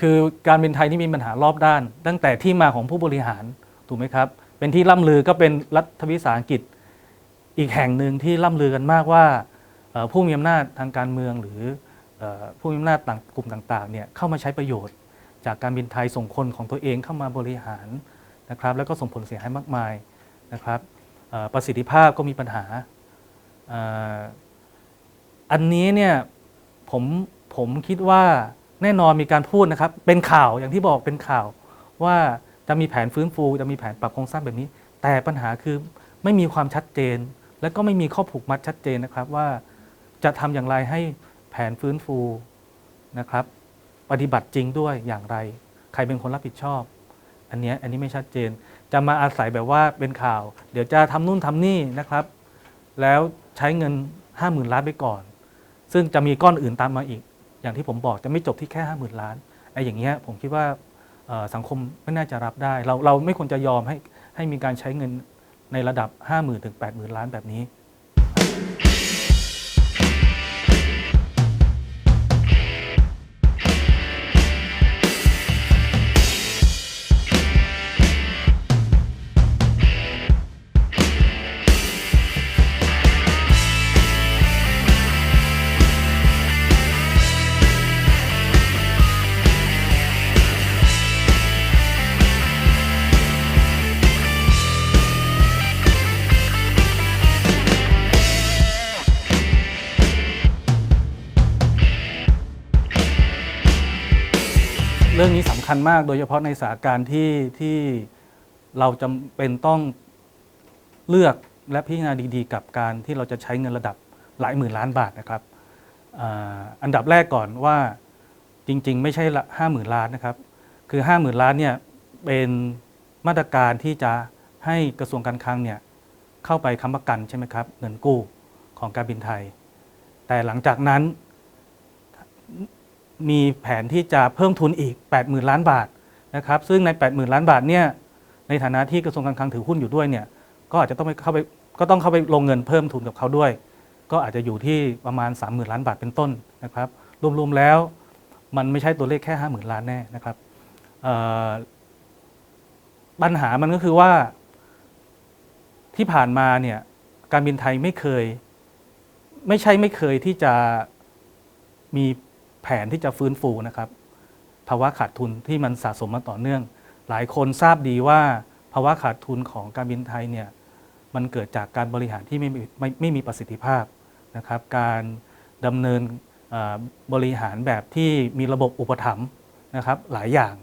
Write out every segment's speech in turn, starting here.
คือการบินไทยนี่มีปัญหารอบด้าน ตั้งแต่ที่มาของผู้บริหารถูกไหมครับ เป็นที่ล่ำลือก็เป็นรัฐวิสาหกิจอีกแห่งหนึ่งที่ล่ำลือกันมากว่าผู้มีอำนาจทางการเมืองหรือผู้มีอำนาจต่างกลุ่มต่างๆเนี่ยเข้ามาใช้ประโยชน์ จากการบินไทยส่งคนของตัวเองเข้ามาบริหารนะครับ แล้วก็ส่งผลเสียหายมากมายนะครับประสิทธิภาพก็มีปัญหาอันนี้เนี่ยผมผมคิดว่า แน่นอนมีการพูดนะครับ เป็นข่าวอย่างที่บอกเป็นข่าวว่าจะมีแผนฟื้นฟูจะมีแผนปรับโครงสร้างแบบนี้ แต่ปัญหาคือไม่มีความชัดเจน และก็ไม่มีข้อผูกมัดชัดเจนนะครับว่าจะทำอย่างไรให้แผนฟื้นฟูนะครับ ปฏิบัติจริงด้วยอย่างไร ใครเป็นคนรับผิดชอบ อันนี้อันนี้ไม่ชัดเจน จะมาอาศัยแบบว่าเป็นข่าว เดี๋ยวจะทำนู่นทำนี่นะครับ แล้วใช้เงิน 5 0,000 ล้านไปก่อน ซึ่งจะมีก้อนอื่นตามมาอีก อย่างที่ผมบอกจะไม่จบที่แค่ห้าหมื่นล้านไอ้อย่างเงี้ยผมคิดว่าสังคมไม่น่าจะรับได้ เราเราไม่ควรจะยอมให้ให้มีการใช้เงินในระดับ 50,000ถึง80,000 ล้านแบบนี้ เรื่องนี้สำคัญมากโดยเฉพาะในสถานการณ์ที่ที่เราจำเป็นต้องเลือกและพิจารณาดีๆ กับการที่เราจะใช้เงินระดับหลายหมื่นล้านบาทนะครับอ่าอันดับแรกก่อนว่าจริงๆ ไม่ใช่ละห้าหมื่นล้านนะครับ คือห้าหมื่นล้านเนี่ยเป็นมาตรการที่จะให้กระทรวงการคลังเนี่ยเข้าไปค้ำประกันใช่ไหมครับเงินกู้ของการบินไทย แต่หลังจากนั้น มีแผนที่จะเพิ่มทุนอีก 80,000 ล้านบาทนะครับซึ่งใน 80,000 ล้านบาทเนี่ยในฐานะที่กระทรวงการคลังถือหุ้นอยู่ด้วยเนี่ยก็อาจจะต้องไปเข้าไปก็ต้องเข้าไปลงเงินเพิ่มทุนกับเขาด้วย ก็อาจจะอยู่ที่ประมาณ 30,000 ล้านบาทเป็นต้นนะครับรวมๆแล้วมันไม่ใช่ตัวเลขแค่ 50,000 ล้านแน่นะครับปัญหามันก็คือว่าที่ผ่านมาเนี่ยการบินไทยไม่เคย ไม่ใช่ไม่เคยที่จะมี แผนที่จะฟื้นฟูนะครับ ภาวะขาดทุนที่มันสะสมมาต่อเนื่อง หลายคนทราบดีว่าภาวะขาดทุนของการบินไทยเนี่ยมันเกิดจากการบริหารที่ไม่มีไม่ไม่มีประสิทธิภาพนะครับ การดำเนินบริหารแบบที่มีระบบอุปถัมภ์นะครับหลายอย่าง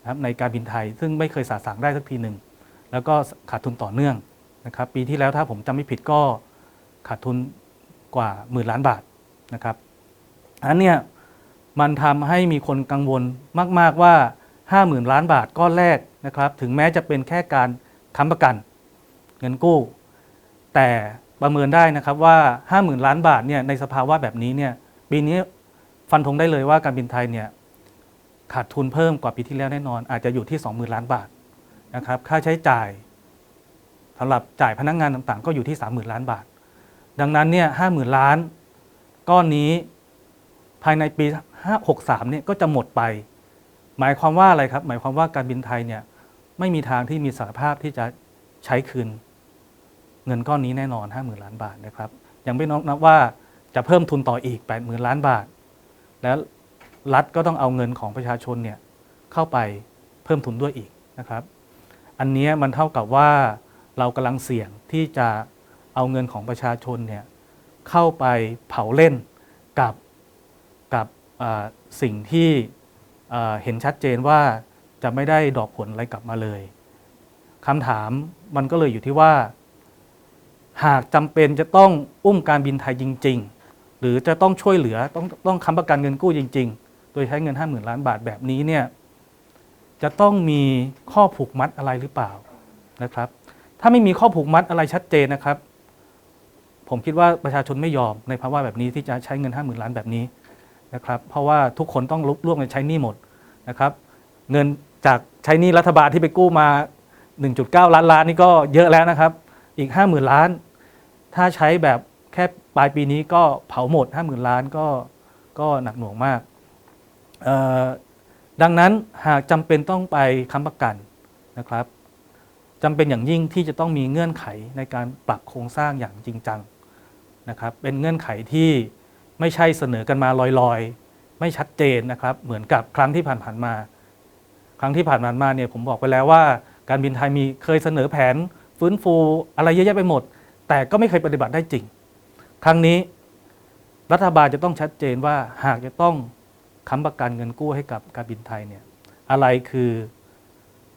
นะครับในการบินไทย ซึ่งไม่เคยสาสางได้สักทีหนึ่งแล้วก็ขาดทุนต่อเนื่องนะครับ ปีที่แล้วถ้าผมจำไม่ผิดก็ขาดทุนกว่าหมื่นล้านบาทนะครับอันเนี้ย มันทำให้มีคนกังวลมาก ๆว่า 50,000 ล้านบาทก้อนแรกนะครับ ถึงแม้จะเป็นแค่การค้ำประกัน เงินกู้ แต่ประเมินได้นะครับว่า 50,000 ล้านบาทเนี่ยในสภาวะแบบนี้เนี่ยปีนี้ฟันธงได้เลยว่าการบินไทยเนี่ยขาดทุนเพิ่มกว่าปีที่แล้วแน่นอน อาจจะอยู่ที่ 20,000 ล้านบาทนะครับค่าใช้จ่ายสำหรับจ่ายพนักงงานต่างๆ ก็อยู่ที่ 30,000 ล้านบาท ดังนั้นเนี่ย50,000ล้านก้อนนี้ ภายในปี 563เนี่ยก็จะหมดไป หมายความว่าอะไรครับ หมายความว่าการบินไทยเนี่ยไม่มีทางที่มีศักยภาพที่จะใช้คืน เงินก้อนนี้แน่นอน 50,000 ล้านบาทนะครับ ยังไม่นับว่าจะเพิ่มทุนต่ออีก 80,000 ล้านบาท แล้วรัฐก็ต้องเอาเงินของประชาชนเนี่ยเข้าไปเพิ่มทุนด้วยอีกนะครับ อันนี้มันเท่ากับว่าเรากำลังเสี่ยงที่จะเอาเงินของประชาชนเนี่ยเข้าไปเผาเล่นกับ สิ่งที่เห็นชัดเจนว่าจะไม่ได้ดอกผลอะไรกลับมาเลยคำถามมันก็เลยอยู่ที่ว่า หากจำเป็นจะต้องอุ้มการบินไทยจริง ๆ หรือจะต้องช่วยเหลือต้องต้องค้ำประกันเงินกู้จริง ๆ โดยใช้เงิน 50,000 ล้านบาทแบบนี้เนี่ยจะต้องมีข้อผูกมัดอะไรหรือเปล่านะครับ ถ้าไม่มีข้อผูกมัดอะไรชัดเจนนะครับ ผมคิดว่าประชาชนไม่ยอมในภาวะแบบนี้ที่จะใช้เงิน 50,000 ล้านแบบนี้ นะครับ เพราะว่าทุกคนต้องร่วมกันใช้หนี้หมดนะครับ เงินจากใช้หนี้รัฐบาลที่ไปกู้มา 1.9 ล้านล้านนี่ก็เยอะแล้วนะครับ อีก 50,000 ล้าน ถ้าใช้แบบแค่ปลายปีนี้ก็เผาหมด 50,000 ล้านก็ก็หนักหน่วงมาก ดังนั้นหากจำเป็นต้องไปค้ำประกันนะครับจำเป็นอย่างยิ่งที่จะต้องมีเงื่อนไขในการปรับโครงสร้างอย่างจริงจังนะครับ เป็นเงื่อนไขที่ ไม่ใช่เสนอกันมาลอยๆ ไม่ชัดเจนนะครับเหมือนกับครั้งที่ผ่านๆมา ครั้งที่ผ่านๆมาเนี่ยผมบอกไปแล้วว่า การบินไทยมีเคยเสนอแผนฟื้นฟูอะไรเยอะแยะไปหมด แต่ก็ไม่เคยปฏิบัติได้จริง ครั้งนี้รัฐบาลจะต้องชัดเจนว่าหากจะต้องค้ำประกันเงินกู้ให้กับการบินไทยเนี่ยอะไรคือ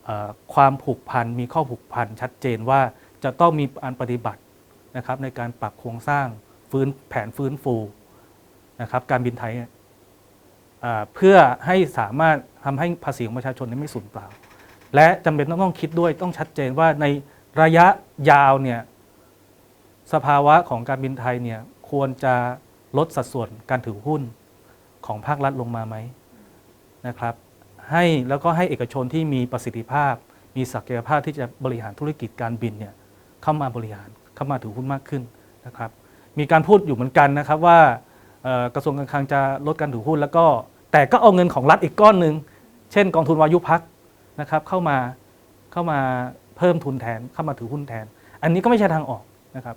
ออความผูกพันมีข้อผูกพันชัดเจนว่าจะต้องมีการปฏิบัตินะครับในการปรับโครงสร้างฟื้นแผนฟื้นฟู นะครับการบินไทยเพื่อให้สามารถทำให้ภาษีของประชาชนนี่ยไม่สูญเปล่า และจำเป็นต้องต้องคิดด้วยต้องชัดเจนว่าในระยะยาวเนี่ยสภาวะของการบินไทยเนี่ยควรจะลดสัดส่วนการถือหุ้นของภาครัฐลงมาไหมนะครับ ให้แล้วก็ให้เอกชนที่มีประสิทธิภาพ มีศักยภาพที่จะบริหารธุรกิจการบินเนี่ยเข้ามาบริหารเข้ามาถือหุ้นมากขึ้นนะครับ มีการพูดอยู่เหมือนกันนะครับว่า กระทรวงการคลังจะลดการถือหุ้น แล้วก็แต่ก็เอาเงินของรัฐอีกก้อนหนึ่งเช่น กองทุนวายุพักนะครับเข้ามาเข้ามาเพิ่มทุนแทนเข้ามาถือหุ้นแทน อันนี้ก็ไม่ใช่ทางออกนะครับ